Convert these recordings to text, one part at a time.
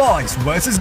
Boys versus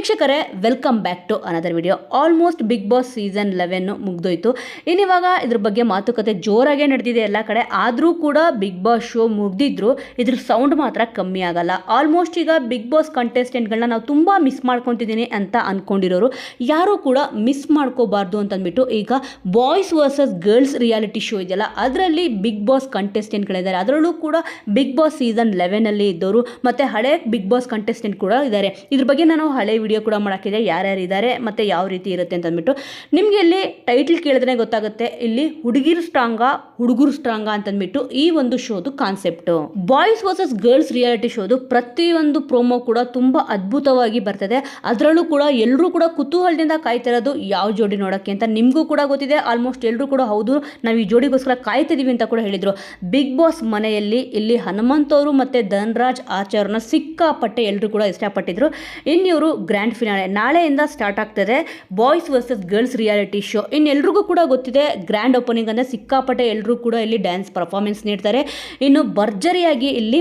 ವೀಕ್ಷಕರೇ welcome back to another video almost Bigg Boss season eleven ಮುಗ್ದೋಯ್ತು. ಇನ್ನಿವಾಗ ಇದ್ರ ಬಗ್ಗೆ ಮಾತುಕತೆ ಜೋರಾಗೇ ನಡೆದಿದೆ ಎಲ್ಲ ಕಡೆ. ಆದರೂ ಕೂಡ ಬಿಗ್ ಬಾಸ್ ಶೋ ಮುಗ್ದಿದ್ರು, ಇದ್ರ ಸೌಂಡ್ ಮಾತ್ರ ಕಮ್ಮಿ ಆಗಲ್ಲ. ಆಲ್ಮೋಸ್ಟ್ ಈಗ ಬಿಗ್ ಬಾಸ್ ಕಂಟೆಸ್ಟೆಂಟ್ಗಳನ್ನ ನಾವು ತುಂಬ ಮಿಸ್ ಮಾಡ್ಕೊತಿದ್ದೀನಿ ಅಂತ ಅಂದ್ಕೊಂಡಿರೋರು ಯಾರೂ ಕೂಡ ಮಿಸ್ ಮಾಡ್ಕೋಬಾರ್ದು ಅಂತಂದ್ಬಿಟ್ಟು ಈಗ boys versus girls reality show ಇದೆಯಲ್ಲ, ಅದರಲ್ಲಿ ಬಿಗ್ ಬಾಸ್ ಕಂಟೆಸ್ಟೆಂಟ್ಗಳಿದ್ದಾರೆ ಅದರಲ್ಲೂ ಕೂಡ ಬಿಗ್ ಬಾಸ್ ಸೀಸನ್ ಲೆವೆನಲ್ಲಿ ಇದ್ದವರು ಮತ್ತು ಹಳೆ ಬಿಗ್ ಬಾಸ್ ಕಂಟೆಸ್ಟೆಂಟ್ ಕೂಡ ಇದ್ದಾರೆ. ಇದ್ರ ಬಗ್ಗೆ ನಾನು ಹಳೆ ಕೂಡ ಮಾಡೋಕ್ಕಿದೆ, ಯಾರ್ಯಾರು ಇದ್ದಾರೆ ಮತ್ತು ಯಾವ ರೀತಿ ಇರುತ್ತೆ ಅಂತಂದ್ಬಿಟ್ಟು. ನಿಮಗೆ ಇಲ್ಲಿ ಟೈಟ್ಲ್ ಕೇಳಿದ್ರೆ ಗೊತ್ತಾಗುತ್ತೆ. ಇಲ್ಲಿ ಹುಡುಗಿರು ಸ್ಟ್ರಾಂಗ ಹುಡುಗರು ಸ್ಟ್ರಾಂಗ ಅಂತಂದ್ಬಿಟ್ಟು ಈ ಒಂದು ಶೋದು concept boys versus girls reality ಶೋದು ಪ್ರತಿಯೊಂದು ಪ್ರೋಮೋ ಕೂಡ ತುಂಬ ಅದ್ಭುತವಾಗಿ ಬರ್ತದೆ. ಅದರಲ್ಲೂ ಕೂಡ ಎಲ್ಲರೂ ಕೂಡ ಕುತೂಹಲದಿಂದ ಕಾಯ್ತಿರೋದು ಯಾವ ಜೋಡಿ ನೋಡೋಕ್ಕೆ ಅಂತ ನಿಮಗೂ ಕೂಡ ಗೊತ್ತಿದೆ. ಆಲ್ಮೋಸ್ಟ್ ಎಲ್ಲರೂ ಕೂಡ ಹೌದು, ನಾವು ಈ ಜೋಡಿಗೋಸ್ಕರ ಕಾಯ್ತಿದ್ದೀವಿ ಅಂತ ಕೂಡ ಹೇಳಿದರು. ಬಿಗ್ ಬಾಸ್ ಮನೆಯಲ್ಲಿ ಇಲ್ಲಿ ಹನುಮಂತ್ ಅವರು ಮತ್ತು ಧನ್ರಾಜ್ ಆಚಾರ್ನ ಸಿಕ್ಕಾಪಟ್ಟೆ ಎಲ್ಲರೂ ಕೂಡ ಇಷ್ಟಪಟ್ಟಿದ್ರು. ಇನ್ನಿವರು ಗ್ರ್ಯಾಂಡ್ ಫಿನಾಲೆ ನಾಳೆಯಿಂದ ಸ್ಟಾರ್ಟ್ ಆಗ್ತದೆ boys versus girls reality show ಇನ್ನೆಲ್ರಿಗೂ ಕೂಡ ಗೊತ್ತಿದೆ ಗ್ರ್ಯಾಂಡ್ ಓಪನಿಂಗ್ ಅಂದರೆ ಸಿಕ್ಕಾಪಟ್ಟೆ ಎಲ್ಲರೂ ಕೂಡ ಇಲ್ಲಿ ಡ್ಯಾನ್ಸ್ ಪರ್ಫಾರ್ಮೆನ್ಸ್ ನೀಡ್ತಾರೆ. ಇನ್ನು ಭರ್ಜರಿಯಾಗಿ ಇಲ್ಲಿ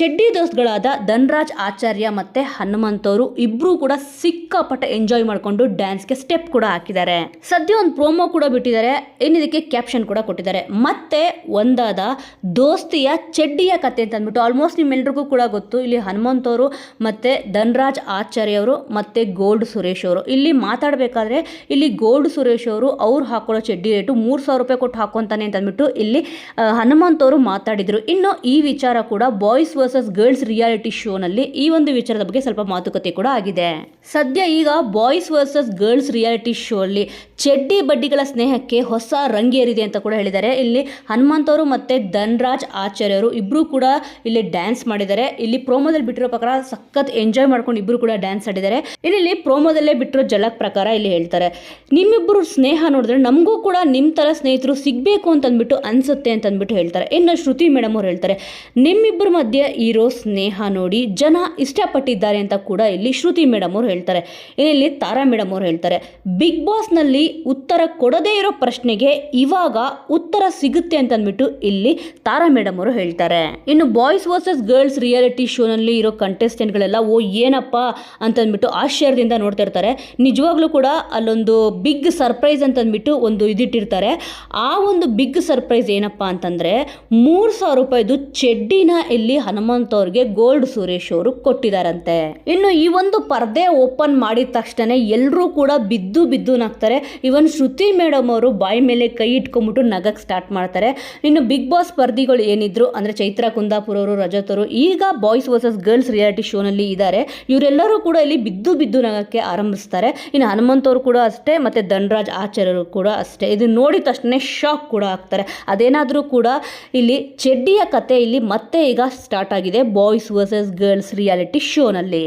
ಚೆಡ್ಡಿ ದೋಸ್ತ್ಗಳಾದ ಧನ್ರಾಜ್ ಆಚಾರ್ಯ ಮತ್ತು ಹನುಮಂತ್ ಅವರು ಇಬ್ಬರೂ ಕೂಡ ಸಿಕ್ಕಾಪಟ್ಟೆ ಎಂಜಾಯ್ ಮಾಡಿಕೊಂಡು ಡ್ಯಾನ್ಸ್ಗೆ ಸ್ಟೆಪ್ ಕೂಡ ಹಾಕಿದ್ದಾರೆ. ಸದ್ಯ ಒಂದು ಪ್ರೋಮೋ ಕೂಡ ಬಿಟ್ಟಿದ್ದಾರೆ. ಇನ್ನಿದಕ್ಕೆ ಕ್ಯಾಪ್ಷನ್ ಕೂಡ ಕೊಟ್ಟಿದ್ದಾರೆ. ಮತ್ತೆ ಒಂದಾದ ದೋಸ್ತಿಯ ಚೆಡ್ಡಿಯ ಕತೆ ಅಂತ ಅಂದ್ಬಿಟ್ಟು ಆಲ್ಮೋಸ್ಟ್ ನಿಮ್ಮೆಲ್ರಿಗೂ ಕೂಡ ಗೊತ್ತು. ಇಲ್ಲಿ ಹನುಮಂತ್ ಅವರು ಮತ್ತು ಧನ್ರಾಜ್ ಆಚಾರ್ಯ ಮತ್ತು ಗೋಲ್ಡ್ ಸುರೇಶ್ ಅವರು. ಇಲ್ಲಿ ಮಾತಾಡಬೇಕಾದ್ರೆ ಇಲ್ಲಿ ಗೋಲ್ಡ್ ಸುರೇಶ್ ಅವರು ಅವ್ರು ಹಾಕೊಳ್ಳೋ ಚಡ್ಡಿ ರೇಟು ಮೂರು ಸಾವಿರ ರೂಪಾಯಿ ಕೊಟ್ಟು ಹಾಕೊತಾನೆ ಅಂತ ಅಂದ್ಬಿಟ್ಟು ಇಲ್ಲಿ ಹನುಮಂತ್ ಅವರು ಮಾತಾಡಿದರು. ಇನ್ನು ಈ ವಿಚಾರ ಕೂಡ ಬಾಯ್ಸ್ ವರ್ಸಸ್ ಗರ್ಲ್ಸ್ ರಿಯಾಲಿಟಿ ಶೋನಲ್ಲಿ ಈ ಒಂದು ವಿಚಾರದ ಬಗ್ಗೆ ಸ್ವಲ್ಪ ಮಾತುಕತೆ ಕೂಡ ಆಗಿದೆ. ಸದ್ಯ ಈಗ boys versus girls reality show ಅಲ್ಲಿ ಚೆಡ್ಡಿ ಬಡ್ಡಿಗಳ ಸ್ನೇಹಕ್ಕೆ ಹೊಸ ರಂಗೇರಿದೆ ಅಂತ ಕೂಡ ಹೇಳಿದ್ದಾರೆ. ಇಲ್ಲಿ ಹನುಮಂತವರು ಮತ್ತು ಧನ್ರಾಜ್ ಆಚಾರ್ಯರು ಇಬ್ಬರೂ ಕೂಡ ಇಲ್ಲಿ ಡ್ಯಾನ್ಸ್ ಮಾಡಿದ್ದಾರೆ. ಇಲ್ಲಿ ಪ್ರೋಮೋದಲ್ಲಿ ಬಿಟ್ಟಿರೋ ಪ್ರಕಾರ ಸಖತ್ ಎಂಜಾಯ್ ಮಾಡ್ಕೊಂಡು ಇಬ್ಬರು ಕೂಡ ಡ್ಯಾನ್ಸ್ ಆಡಿದ್ದಾರೆ. ಇಲ್ಲಿ ಪ್ರೋಮೋದಲ್ಲೇ ಬಿಟ್ಟಿರೋ ಜಲಕ್ ಪ್ರಕಾರ ಇಲ್ಲಿ ಹೇಳ್ತಾರೆ. ನಿಮ್ಮಿಬ್ಬರು ಸ್ನೇಹ ನೋಡಿದ್ರೆ ನಮಗೂ ಕೂಡ ನಿಮ್ಮ ಥರ ಸ್ನೇಹಿತರು ಸಿಗಬೇಕು ಅಂತ ಅಂದ್ಬಿಟ್ಟು ಅನ್ಸುತ್ತೆ ಅಂತ ಅಂದ್ಬಿಟ್ಟು ಹೇಳ್ತಾರೆ. ಇನ್ನು ಶ್ರುತಿ ಮೇಡಮ್ ಅವ್ರು ಹೇಳ್ತಾರೆ, ನಿಮ್ಮಿಬ್ಬರ ಮಧ್ಯೆ ಇರೋ ಸ್ನೇಹ ನೋಡಿ ಜನ ಇಷ್ಟಪಟ್ಟಿದ್ದಾರೆ ಅಂತ ಕೂಡ ಇಲ್ಲಿ ಶ್ರುತಿ ಮೇಡಮ್ ಅವ್ರು ಹೇಳ್ತಾರೆ. ಇಲ್ಲಿ ತಾರಾ ಮೇಡಮ್ ಅವ್ರು ಹೇಳ್ತಾರೆ, ಬಿಗ್ ಬಾಸ್ನಲ್ಲಿ ಉತ್ತರ ಕೊಡದೇ ಇರೋ ಪ್ರಶ್ನೆಗೆ ಇವಾಗ ಉತ್ತರ ಸಿಗುತ್ತೆ ಅಂತ ಅಂದ್ಬಿಟ್ಟು ಇಲ್ಲಿ ತಾರಾ ಮೇಡಮ್ ಅವರು ಹೇಳ್ತಾರೆ. ಇನ್ನು ಬಾಯ್ಸ್ ವರ್ಸಸ್ ಗರ್ಲ್ಸ್ ರಿಯಾಲಿಟಿ ಶೋನಲ್ಲಿ ಇರೋ ಕಂಟೆಸ್ಟೆಂಟ್ಗಳೆಲ್ಲ, ಓ ಏನಪ್ಪ ಅಂತಂದ್ಬಿಟ್ಟು ಆಶ್ಚರ್ಯದಿಂದ ನೋಡ್ತಾ ಇರ್ತಾರೆ. ನಿಜವಾಗ್ಲೂ ಕೂಡ ಅಲ್ಲೊಂದು ಬಿಗ್ ಸರ್ಪ್ರೈಸ್ ಅಂತಂದ್ಬಿಟ್ಟು ಒಂದು ಇದಿಟ್ಟಿರ್ತಾರೆ. ಆ ಒಂದು ಬಿಗ್ ಸರ್ಪ್ರೈಸ್ ಏನಪ್ಪ ಅಂತಂದರೆ, ಮೂರು ಸಾವಿರ ರೂಪಾಯಿದು ಚೆಡ್ಡಿನ ಇಲ್ಲಿ ಹನುಮಂತ ಅವ್ರಿಗೆ ಗೋಲ್ಡ್ ಸುರೇಶ್ ಅವರು ಕೊಟ್ಟಿದ್ದಾರಂತೆ ಇನ್ನು ಈ ಒಂದು ಪರ್ದೆ ಓಪನ್ ಮಾಡಿದ ತಕ್ಷಣ ಎಲ್ಲರೂ ಕೂಡ ಬಿದ್ದು ಬಿದ್ದು ನಗ್ತಾರೆ. ಇವನ್ ಶ್ರುತಿ ಮೇಡಮ್ ಅವರು ಬಾಯಿ ಮೇಲೆ ಕೈ ಇಟ್ಕೊಂಡ್ಬಿಟ್ಟು ನಗಕ್ಕೆ ಸ್ಟಾರ್ಟ್ ಮಾಡ್ತಾರೆ. ಇನ್ನು ಬಿಗ್ ಬಾಸ್ ಸ್ಪರ್ಧಿಗಳು ಏನಿದ್ರು, ಅಂದರೆ ಚೈತ್ರ, ಕುಂದಾಪುರ ಅವರು, ರಜತ್ ಅವರು, ಈಗ ಬಾಯ್ಸ್ ವರ್ಸಸ್ ಗರ್ಲ್ಸ್ ರಿಯಾಲಿಟಿ ಶೋನಲ್ಲಿ ಇದ್ದಾರೆ ಇವರೆಲ್ಲರೂ ಕೂಡ ಇಲ್ಲಿ ಬಿದ್ದು ಬಿದ್ದು ನಗಕ್ಕೆ ಆರಂಭಿಸ್ತಾರೆ. ಇನ್ನು ಹನುಮಂತ್ ಅವರು ಕೂಡ ಅಷ್ಟೇ, ಮತ್ತು ಧನ್ರಾಜ್ ಆಚಾರ್ಯರು ಕೂಡ ಅಷ್ಟೇ. ಇದು ನೋಡಿದ ತಕ್ಷಣ ಶಾಕ್ ಕೂಡ ಆಗ್ತಾರೆ. ಅದೇನಾದರೂ ಕೂಡ ಇಲ್ಲಿ ಚೆಡ್ಡಿಯ ಕತೆ ಇಲ್ಲಿ ಮತ್ತೆ ಈಗ ಸ್ಟಾರ್ಟ್ ಆಗಿದೆ ಬಾಯ್ಸ್ ವರ್ಸಸ್ ಗರ್ಲ್ಸ್ ರಿಯಾಲಿಟಿ ಶೋನಲ್ಲಿ